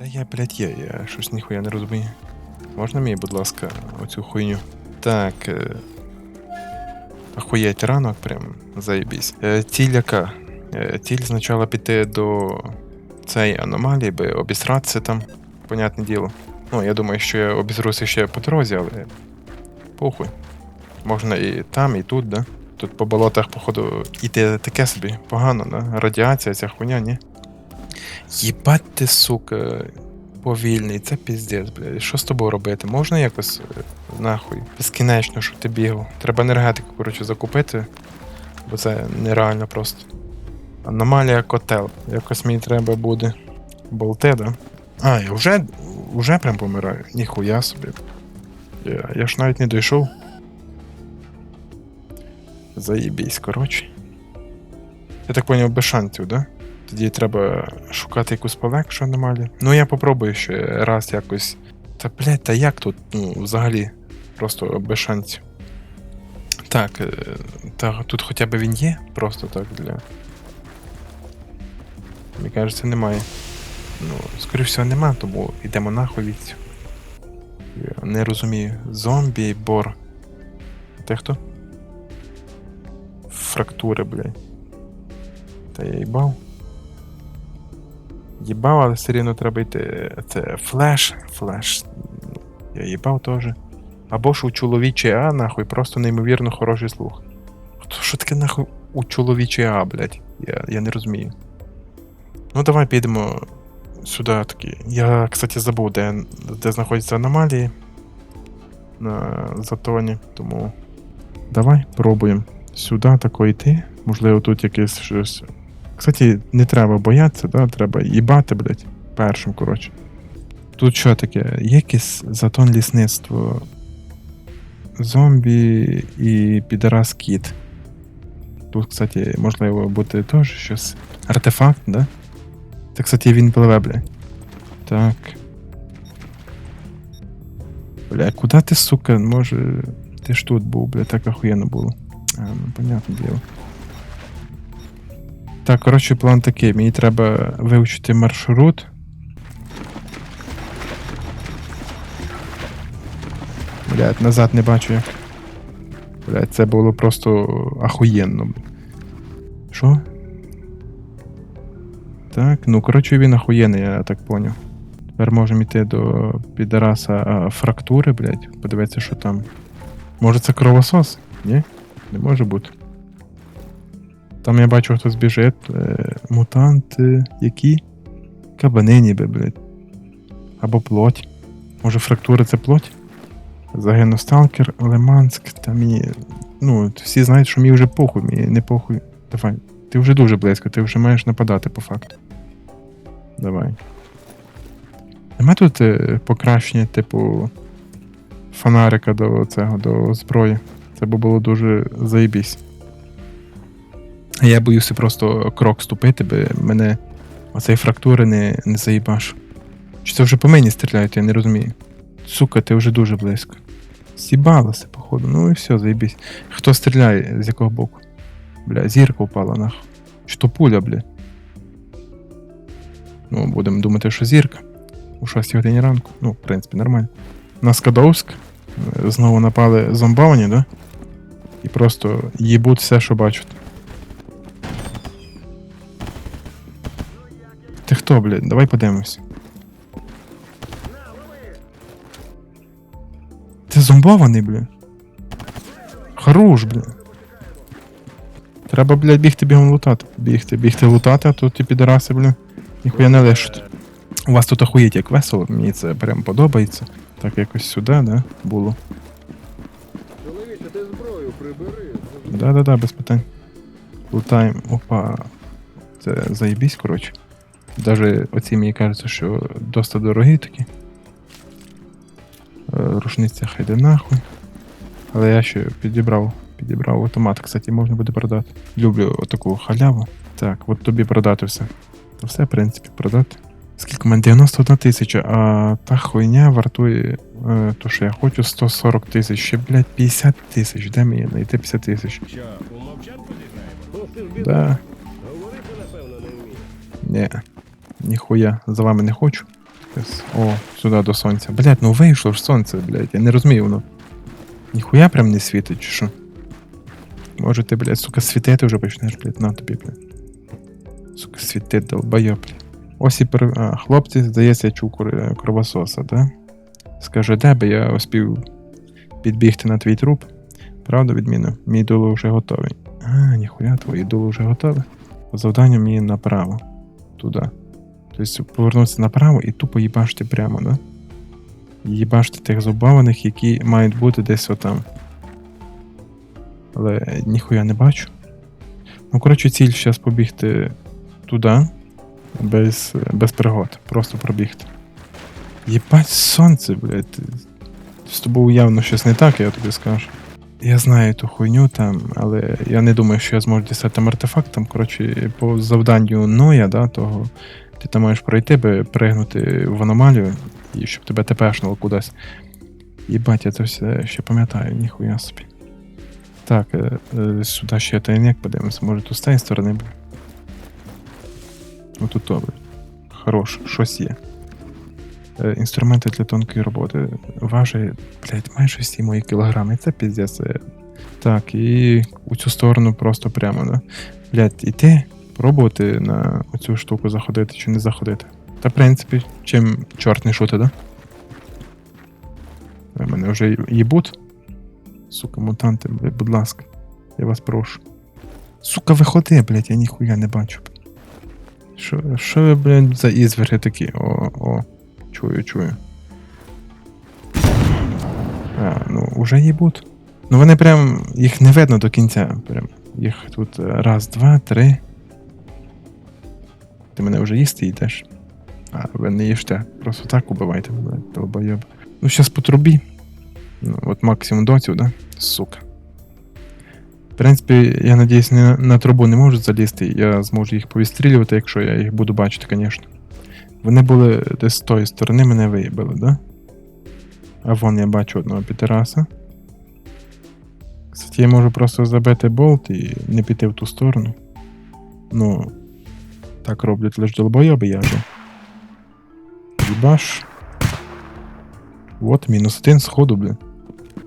Та я, блядь, є, я щось ніхуя не розумію. Можна мені, будь ласка, оцю хуйню? Так. Е... Охуєть ранок прям, заєбісь. Е, ціль яка? Е, ціль спочатку піти до цієї аномалії, би обісратися там, понятне діло. Ну, я думаю, що я обізруся ще по дорозі, але. Похуй. Можна і там, і тут, да? Тут по болотах, походу, іти таке собі погано, да? Радіація, ця хуйня, ні? Єбать ти, сука, повільний, це піздець, блядь. Що з тобою робити? Можна якось е, нахуй? Безкінечно, що ти бігав. Треба енергетику, коротше, закупити, бо це нереально просто. Аномалія котел. Якось мені треба буде. Болти, да? А, я вже, вже прям помираю. Ніхуя собі. Я, я ж навіть не дійшов. Заєбісь, коротше. Я так поняв, без шансів, да? Тоді треба шукати якусь полегшу аномалію. Ну я попробую ще раз якось. Та блядь, та як тут? Ну, взагалі. Просто без шансів. Так, е, та тут хоча б він є, просто так для. Мені кажеться, немає. Ну, скоріш всього, нема, тому йдемо нахуй від. Не розумію. Зомбі, бор. Ти хто? Фрактури, блядь. Та я їбав. Їбав, але все рівно треба йти. Це флеш. Флеш. Я їбав теж. Або ж у чоловічий А, нахуй, просто неймовірно хороший слух. Хто що таке нахуй у чоловічий А, блядь? Я, я не розумію. Ну, давай підемо сюди таки. Я, кстати, забув, де, де знаходяться аномалії на затоні, тому. Давай пробуємо сюди тако йти. Можливо, тут якесь щось. Кстати, не треба боятися, да? треба їбати, блядь, першим, коротше. Тут що таке? Є якийсь затон лісництво. Зомбі і підарас кіт. Тут, кстати, можливо бути теж щось. Артефакт, да? Та, кстати, він пливе, блядь. Так. Бля, куди ти, сука, може. Ти ж тут був, бля, так охуєнно було. А, ну, понятне діло. Так, коротше, план такий. Мені треба вивчити маршрут. Блядь, назад не бачу як. Блядь, це було просто ахуєнно. Що? Так, ну коротше він ахуєнний, я так поняв. Тепер можемо йти до підараса фрактури, блядь. Подивитися, що там. Може це кровосос? Ні? Не може бути. Там я бачу, хтось біжить. Е, мутанти. Які? Кабани ніби, блядь. Або плоть. Може фрактура це плоть? Загинув Сталкер, Лиманськ, та мені. Ну, всі знають, що мені вже похуй, мені не похуй. Давай. Ти вже дуже близько, ти вже маєш нападати по факту. Давай. Нема тут е, покращення, типу, фонарика до цього, до зброї. Це б було дуже заєбісь. Я боюся просто крок ступити, би мене оцей фрактури не, не заїбаш. Чи це вже по мені стріляють, я не розумію. Сука, ти вже дуже близько. Сібалося, походу. Ну і все, заєбісь. Хто стріляє, з якого боку? Бля, зірка впала нахуй. Чи то пуля, бля. Ну, будемо думати, що зірка. У 6 годині ранку. Ну, в принципі, нормально. На Скадовськ. Знову напали зомбовані, да? І просто їбуть все, що бачать. Хто, блядь? Давай подивимось. Ти зомбований, бля. Хорош, бля. Треба, блядь, бігти бігом лутати. Бігти, бігти лутати, а тут ті підараси, бля. Ніхуя не лишуть. У вас тут охуєть як весело, мені це прям подобається. Так якось сюди, да, було. Чоловіче, ти зброю прибери. Да-да-да, без питань. Лутаємо. Опа. Це заєбісь, коротше. Даже оці мені кажеться, що досить дорогі такі. Е, Рушниця хай йде нахуй. Але я ще підібрав. Підібрав автомат, кстати, можна буде продати. Люблю отаку халяву. Так, от тобі продати все. То все, в принципі, продати. Скільки мене 91 тисяча, а та хуйня вартує е, то, що я хочу, 140 тисяч. Ще, блядь, 50 тисяч. Де мені знайти 50 тисяч? Да. Ні. Ніхуя, за вами не хочу. О, сюди до сонця. Блять, ну вийшло ж сонце, блять, я не розумію воно. Ніхуя прям не світить, чи що? Може ти, блядь, сука, світити вже почнеш, блядь, на тобі, блядь. Сука, світить, долбайоб, блядь. Ось і пер... а, хлопці, здається, я чув кровососа, да? Скаже, де би я успів підбігти на твій труп? Правда, відміна? Мій дуло вже готовий. А, ніхуя, твої дуло вже готове. По завданню мені направо. Туди. Тобто повернутися направо і тупо їбашити прямо, да? Їбашити тих зубованих, які мають бути десь отам. Але ніхуя не бачу. Ну, коротше, ціль зараз побігти туди, без, без пригод. Просто пробігти. Єбать сонце, блядь. З тобою явно щось не так, я тобі скажу. Я знаю ту хуйню там, але я не думаю, що я зможу дістати там артефакт. Там, коротше, по завданню Ноя, да, того, ти там маєш пройти, би пригнути в аномалію, і щоб тебе тепешнуло кудись. Єбать, я це все ще пам'ятаю, ніхуя собі. Так, е, е, сюди ще тайник подивимося, може тут з цієї сторони буде. Ну тут добре. Хорош, щось є. Е, Інструменти для тонкої роботи. Важить, блядь, майже 7 мої кілограми. Це піздець. Так, і у цю сторону просто прямо, да? Блядь, іти, пробувати на оцю штуку заходити чи не заходити. Та, в принципі, чим чорт не шути, да? Е, Мене вже їбуть. Сука, мутанти, будь ласка. Я вас прошу. Сука, виходи, блядь, я ніхуя не бачу. Що, що ви, блядь, за ізверги такі? О, о, чую, чую. А, ну, уже їбуть. Ну вони прям. їх не видно до кінця. Прям. Їх тут е, раз, два, три. Ти мене вже їсти йдеш. А, ви не їжте. Просто так убивайте, блядь, долбойоб. Ну, щас по трубі. Ну, от максимум дотів, да? Сука. В принципі, я надіюсь, не, на трубу не можуть залізти, я зможу їх повістрілювати, якщо я їх буду бачити, звісно. Вони були десь з тої сторони, мене виїбали, да? А вон я бачу одного підераса. Кстати, я можу просто забити болт і не піти в ту сторону. Ну, так роблять лише долбойоби, я же. Їбаш. Вот, мінус один сходу, блін.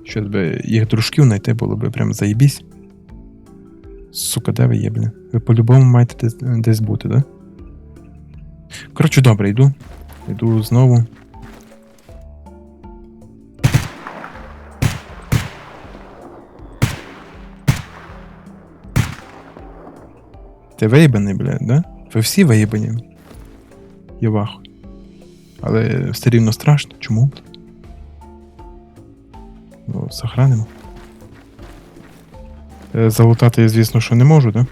Щось би їх дружків знайти було би прям заєбісь. Сука, де ви є, блін? Ви по-любому маєте десь, десь бути, да? Коротше, добре, йду. Йду знову. Ти виїбаний, блядь, да? Ви всі виїбані. Я вахуй. Але все рівно страшно. Чому? Ну, сохранимо. Е, Залутати я, звісно, що не можу, да?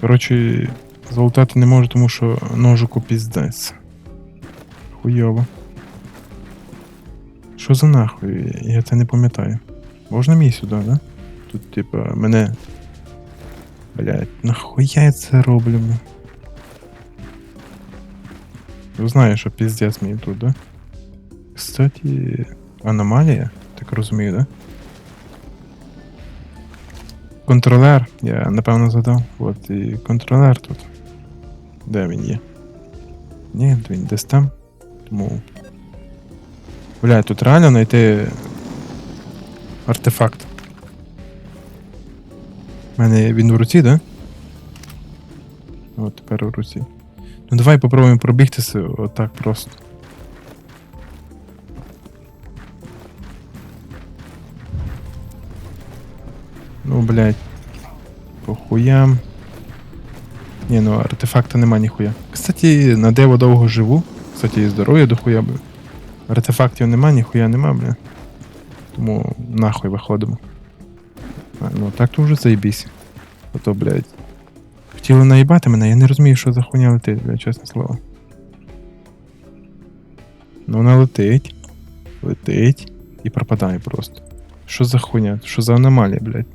Коротше, залутати не можу, тому що ножику піздець. Хуйово. Що за нахуй? Я це не пам'ятаю. Можна мій сюди, да? Тут, типа, мене. Блять, нахуя я це роблю? Ну, знаєш, що піздець мені тут, да? Кстати, аномалія, так розумію, да? Контролер, я напевно задав. От і контролер тут. Де він є? Ні, він десь там. Тому. Бля, тут реально знайти артефакт. У мене він в руці, да? От тепер у руці. Ну давай попробуємо пробігтися отак просто. Ну, блядь. По хуям. Ні, ну артефакта нема ніхуя. Кстати, на диво довго живу. Кстати, і здоров'я до хуя, бля. Артефактів нема, ніхуя нема, бля. Тому нахуй виходимо. Ну так то вже заєбісь. А то, блядь. Хотіли наїбати мене, я не розумію, що за хуйня летить, блядь, чесне слово. Ну вона летить. Летить і пропадає просто. Що за хуйня? Що за аномалія, блядь?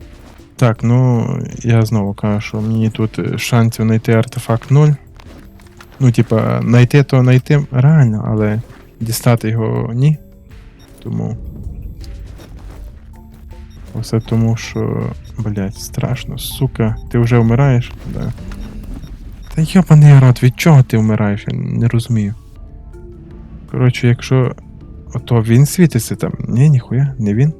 Так, ну я знову кажу, що мені тут е, шансів знайти артефакт 0. Ну, типа, знайти то знайти реально, але дістати його ні. Тому. Все тому, що. Блять, страшно, сука. Ти вже вмираєш? Да. Та йобаний рот, від чого ти вмираєш? Я не розумію. Коротше, якщо. Ото він світиться там. Ні, ніхуя, не він.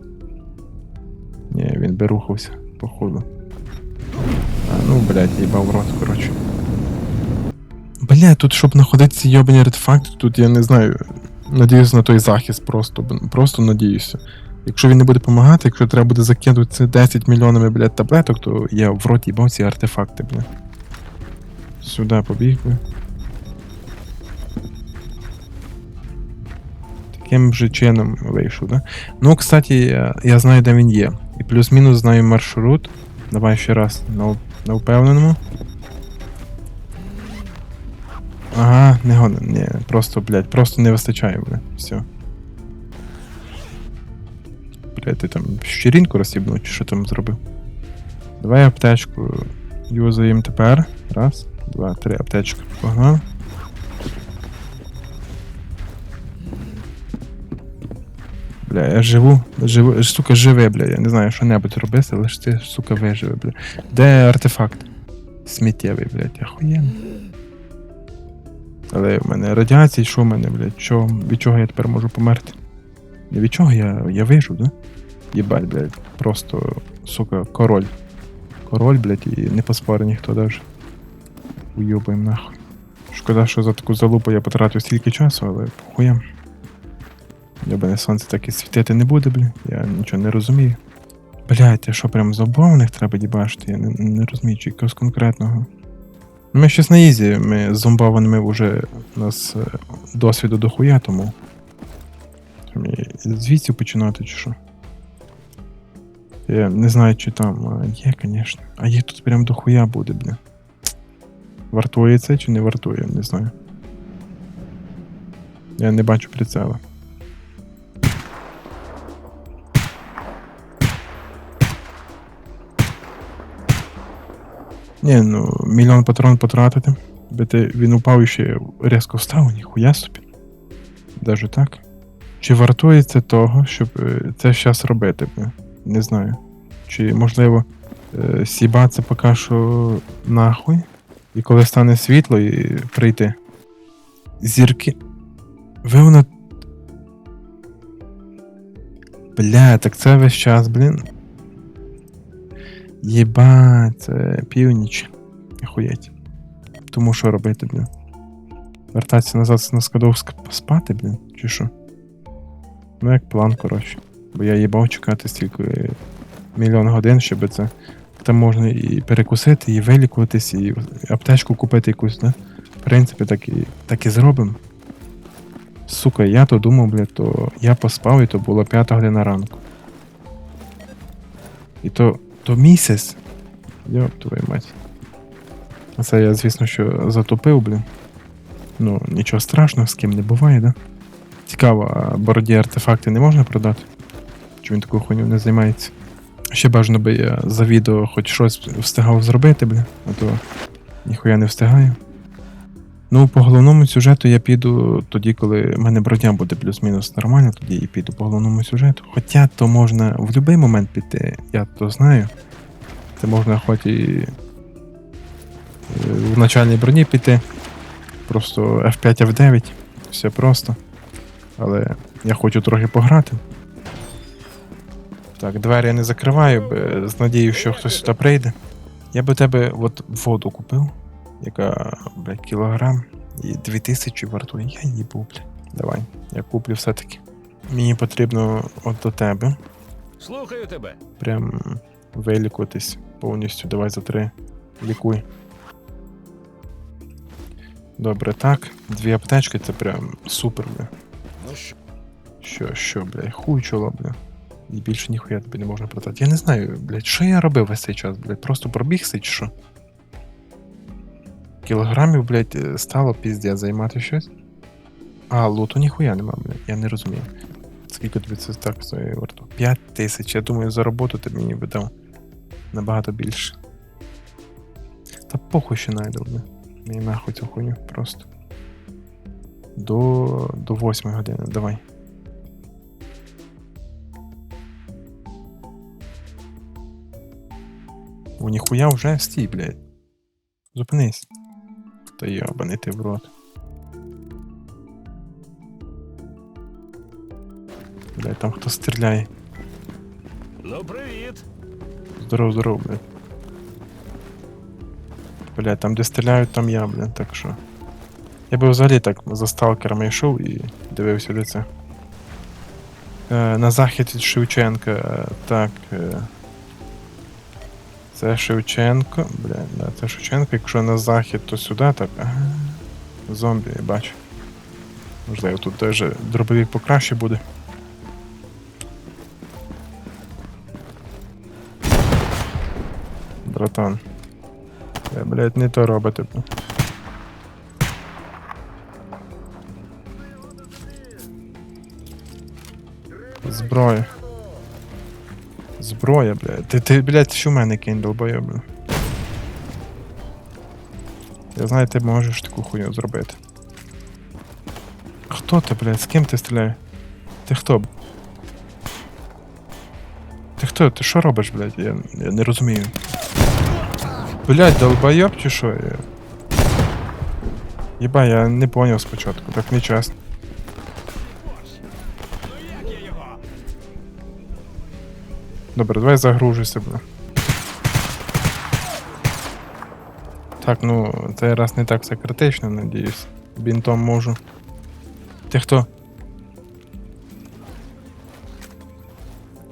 Ні, він би рухався, походу. А, ну, блядь, їбав рот, коротше. Бля, тут, щоб знаходити ці йобані артефакти, тут я не знаю. Надіюсь на той захист просто. Просто надіюся. Якщо він не буде допомагати, якщо треба буде закинути це 10 мільйонами, блядь, таблеток, то я в рот їбав ці артефакти, бля. Сюди побіг би. Таким же чином вийшов, да? Ну, кстати, я, я знаю, де він є. І плюс-мінус знаю маршрут. Давай ще раз на, на впевненому. Ага, не годен. Ні, просто, блядь, просто не вистачає, блядь. Все. Блядь, ти там щирінку розсібнув, чи що там зробив? Давай аптечку юзаємо тепер. Раз, два, три аптечка. Погнали. Бля, я живу, живу, сука, живе, бля. Я не знаю, що небудь робити, але ж ти, сука, виживе, бля. Де артефакт? Сміттєвий, блядь, охуєнно. Але в мене радіація, що в мене, блядь? Що, від чого я тепер можу померти? Від чого я, я вижив, да? Єбать, блядь, просто, сука, король. Король, блядь, і не поспорить ніхто даже. Уйобуємо нахуй. Шкода, що за таку залупу я потратив стільки часу, але похуєм. Ябане сонце так і світити не буде, блін. Я нічого не розумію. Блядь, а що прям зобованих треба дібашити? Я не, не розумію, чи якогось конкретного. Ми щось на ізі, ми з зомбованими вже у нас е, досвіду дохуя, тому. Звідси починати чи що. Я не знаю, чи там є, звісно. А їх тут прям дохуя буде, блін. Вартує це чи не вартує, не знаю. Я не бачу прицела. Ні, ну, мільйон патрон потратити. Би він упав і ще різко встав, ніхуя собі. Даже так. Чи вартує це того, щоб е, це зараз робити? бля? Не знаю. Чи можливо е, сіба це поки що нахуй, і коли стане світло і прийти. Зірки. Ви воно. Бля, так це весь час, блін. Єбать, це північ. Охуєть. Тому що робити, блін? Вертатися назад на Скадовськ поспати, блін, чи що? Ну, як план, коротше. Бо я їбав чекати стільки мільйон годин, щоб це. Там можна і перекусити, і вилікуватись, і аптечку купити якусь, да? В принципі, так і, так і зробимо. Сука, я то думав, блядь, то я поспав, і то було п'ята година ранку. І то, то місяць. Йоп, твою мать. Це я, звісно, що затопив, блін. Ну, нічого страшного, з ким не буває, да? Цікаво, а бороді артефакти не можна продати? Чи він такою хуйню не займається? Ще бажано би я за відео хоч щось встигав зробити, блін, а то ніхуя не встигаю. Ну, по головному сюжету я піду тоді, коли в мене бродня буде плюс-мінус нормально, тоді і піду по головному сюжету. Хоча то можна в будь-який момент піти, я то знаю. Це можна хоч і е, в начальній броні піти. Просто F5, F9, все просто. Але я хочу трохи пограти. Так, двері я не закриваю, бо з надією, що хтось сюди прийде. Я би тебе от воду купив, яка, блядь, кілограм і 2000 вартує. Я їбу, блядь. Давай, я куплю все-таки. Мені потрібно от до тебе. Слухаю тебе. Прям вилікуватись повністю. Давай за три. Лікуй. Добре, так. Дві аптечки це прям супер, бля. Ну що? Що, що, бля, хуй чоло, бля. І більше ніхуя тобі не можна продати. Я не знаю, блядь, що я робив весь цей час, блядь, просто пробігся чи що? Кілограмів, блядь, е, стало піздя займати щось. А, луту ніхуя нема, блядь, я не розумію. Скільки тобі це так стоїть варту? 5 тисяч. Я думаю, за роботу ти мені би дав набагато більше. Та похуй ще найду, бля. Мені нахуй цю хуйню просто. До, до 8 години, давай. О, ніхуя вже стій, блядь. Зупинись. Та йобаний ти в рот. блядь, там хто стріляє. Ну, привіт. Здоров, здоров, блядь. Блядь, там де стріляють, там я, блядь, так що. Я би взагалі так за сталкерами йшов і дивився де це. Е, на захід від Шевченка. е, Так. Е, це Шевченко. Блядь, да, це Шевченко. Якщо на захід, то сюди, так. Зомбі, я бачу. Можливо, тут теж дробовик покраще буде. Братан. Я, блядь, не то робите. Зброя. Зброя, блядь. Ти, ти блядь, що в мене кинь, долбойоб, блядь. Я знаю, ти можеш таку хуйню зробити. Хто ти, блядь? З ким ти стріляєш? Ти хто? Ти хто? Ти що робиш, блядь? Я, я не розумію. Блядь, долбойоб чи що? Єба, я не поняв спочатку, так не чесно. Добре, давай загружуйся, бля. Так, ну, цей раз не так все критично, надіюсь. Бінтом можу. Ти хто?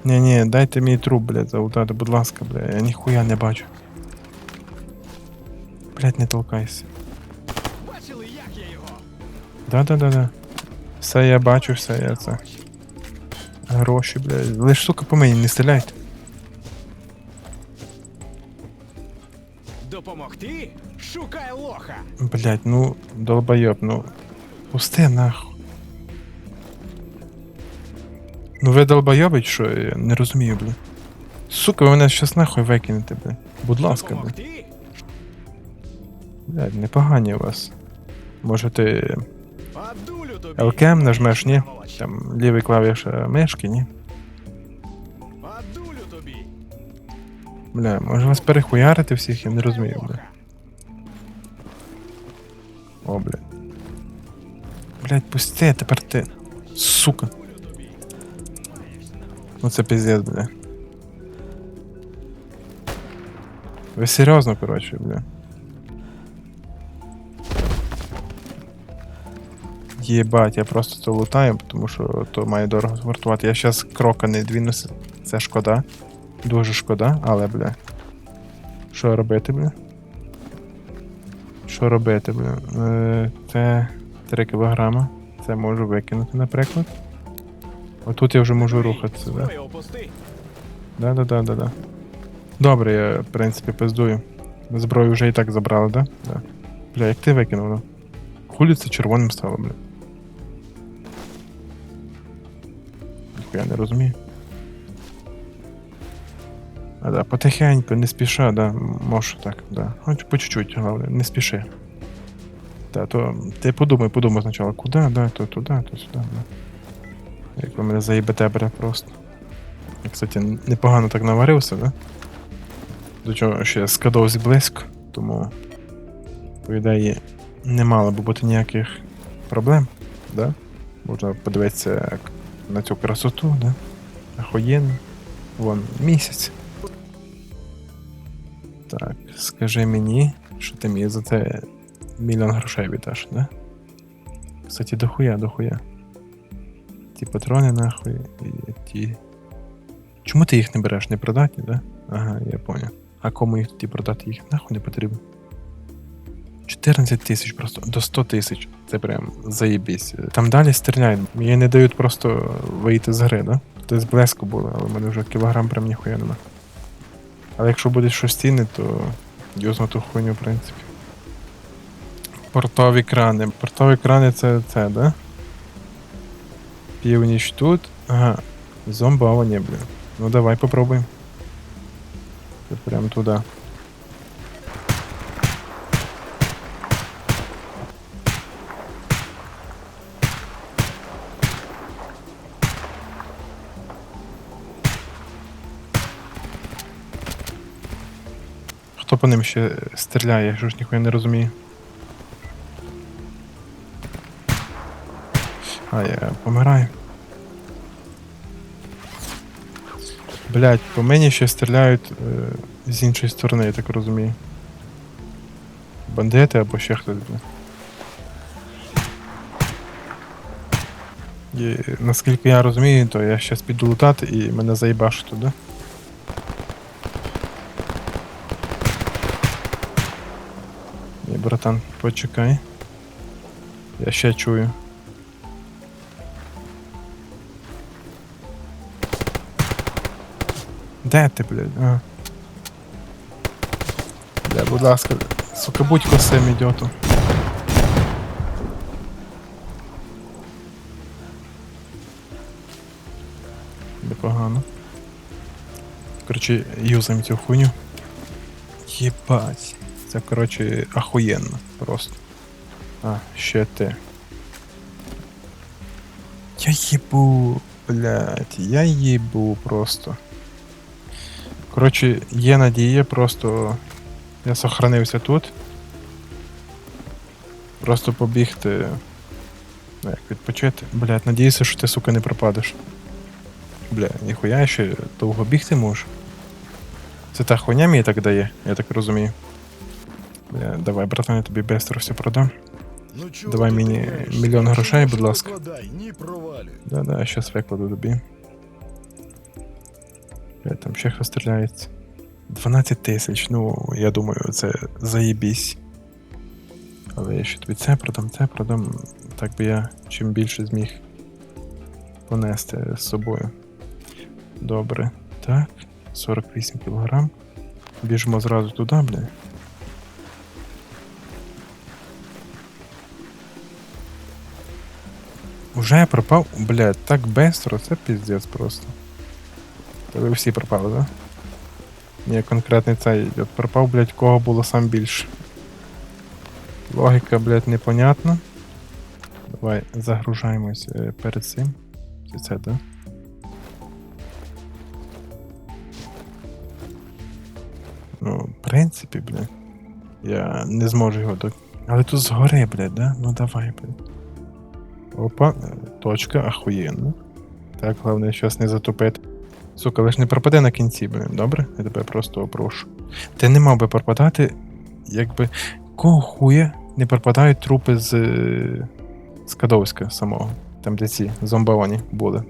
Ні, ні, дайте мій труп, блядь, залутати, будь ласка, бля, я ніхуя не бачу. Блядь, не толкайся. Бачили, як я його? Да-да-да-да. Все я бачу, все я це. Гроші, блядь. Лиш, сука, по мені не стріляйте. Допомогти? Шукай лоха. Блядь, ну, долбойоб, ну. Пусти нахуй. Ну ви долбойоби, що? Я не розумію, блядь. Сука, ви мене щас нахуй викинете, блядь. Будь ласка, блядь. Допомогти? Блядь, непогані у вас. Може ти. ЛКМ нажмеш, ні? Там лівий клавіш е, мишки, ні? Бля, може вас перехуярити всіх, я не розумію, бля. О, блядь. Блядь, пусти, тепер ти. Сука. Ну це пиздец, бля. Ви серйозно, коротше, бля. Єбать, я просто це лутаю, тому що то має дорого звартувати. Я щас крока не двінуся. Це шкода. Дуже шкода, але, бля. Що робити, бля? Що робити, бля? Е, це 3 кілограма. Це можу викинути, наприклад. Отут я вже можу рухатися, да? Зброю опусти. Да, да, да, да, да. Добре, я, в принципі, пиздую. Зброю вже і так забрали, да? Да. Бля, як ти викинув, ну? Хулі це червоним стало, бля. Я не розумію. А, да, потихеньку, не спіша, да, м- можу так, да. Хоч по чуть-чуть, головне, не спіши. Да, то ти подумай, подумай спочатку, куди, да, то туди, то сюди, да. Як ви мене заїбете, бля, просто. Я, кстати, непогано так наварився, да? До чого ще скадовзі близько, тому, по ідеї, не мало б бути ніяких проблем, да? Можна подивитися на цю красоту, да? Охуєнно. Вон місяць. Так, скажи мені, що ти мені за це мільйон грошей віддаш, да? Кстати, дохуя, дохуя. Ті патрони нахуй і ті. Чому ти їх не береш? Не продатні, да? Ага, я понял. А кому їх тоді продати? Їх нахуй не потрібно. 14 тисяч просто до 100 тисяч. Це прям заєбісь. Там далі стріляють. Мені не дають просто вийти з гри, да? Десь близько було, але в мене вже кілограм прям ніхуя нема. Але якщо буде щось цінне, то юзну ту хуйню, в принципі. Портові крани. Портові крани це це, да? Північ тут. Ага. Зомбовані, блін. Ну давай попробуємо. Це прям туди. Хто по ним ще стріляє, я ж ніхуя не розумію. А, я помираю. Блять, по мені ще стріляють е, з іншої сторони, я так розумію. Бандити або ще хтось, бля. І, наскільки я розумію, то я щас піду лутати і мене заїбашуть туди. Братан, почекай. Я ще чую. Де ти, блядь? А. Бля, будь ласка, сука, будь косим ідіотом. Непогано. Коротше, юзаємо цю хуйню. Єбать. Це, коротше, ахуєнно просто. А, ще ти. Я їбу, блядь, я їбу просто. Коротше, є надія, просто я сохранився тут. Просто побігти. Ну, як відпочити. Блядь, надіюся, що ти, сука, не пропадеш. Бля, ніхуя ще довго бігти можеш. Це та хуйня мені так дає, я так розумію. Бля, давай, братан, я тобі бестро все продам. Ну, чого Давай ти мені тикаєшся? мільйон грошей, будь ласка. викладай, ні провалюй. Да-да, я щас викладу тобі. Бля, там ще хто стріляється. 12 тисяч, ну, я думаю, це заєбісь. Але я ще тобі це продам, це продам. Так би я чим більше зміг понести з собою. Добре. Так, 48 кілограм. Біжимо зразу туди, бля. Уже пропав? Блядь, так бестро, це піздець просто. Ви всі пропали, да? Ні, конкретний цей от пропав, блядь, кого було сам більше. Логіка, блядь, непонятна. Давай загружаємось е, перед цим. Це це, да? Ну, в принципі, блядь. Я не зможу його до. Але тут згори, блядь, да? Ну давай, блядь. Опа, точка, ахуєнно. Так, головне, щас не затопити. Сука, лиш не пропаде на кінці, блін, добре? Я тебе просто прошу. Ти не мав би пропадати, якби. Кого хуя не пропадають трупи з. з Кадовська самого. Там, де ці зомбовані були.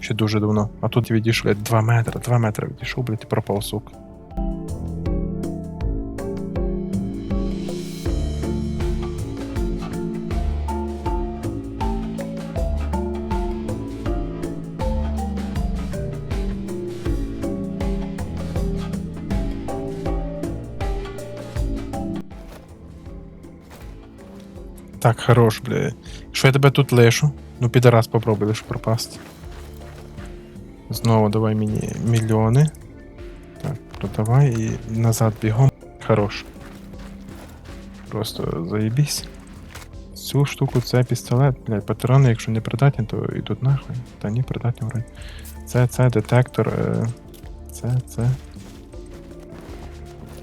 Ще дуже давно. А тут відійшов, блядь, 2 метри, 2 метри відійшов, блядь, і пропав, сука. Так, хорош, бля. Що я тебе тут лишу? Ну, підарас попробуй лише пропасти. Знову давай мені мільйони. Так, продавай і назад бігом. Хорош. Просто заєбісь. Цю штуку це пістолет, блядь, патрони, якщо не придатні, то йдуть нахуй. Та ні, придатні вроді. Це, це детектор. Е... Це, це.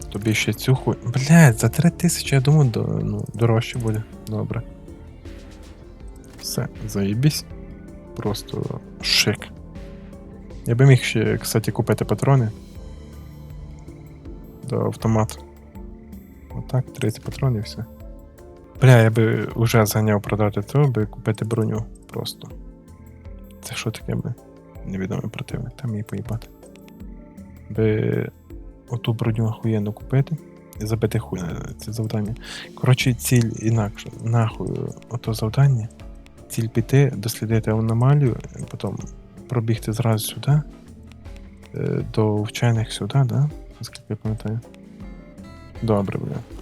Тобі ще цю хуй. Блядь, за 3 тисячі, я думаю, до, ну, дорожче буде. Добре. Все, заєбісь. Просто шик. Я би міг ще, кстати, купити патрони. До автомату. Отак, 30 патронів все. Бля, я би вже зганяв продати то, би купити броню просто. Це що таке, бля? Невідомий противник, там її поїбати. Би оту броню охуєнно купити забити хуй на це завдання. Коротше, ціль інакше. Нахуй ото завдання. Ціль піти, дослідити аномалію, потім пробігти зразу сюди. е, До вчених сюди, да? Наскільки я пам'ятаю. Добре, бля.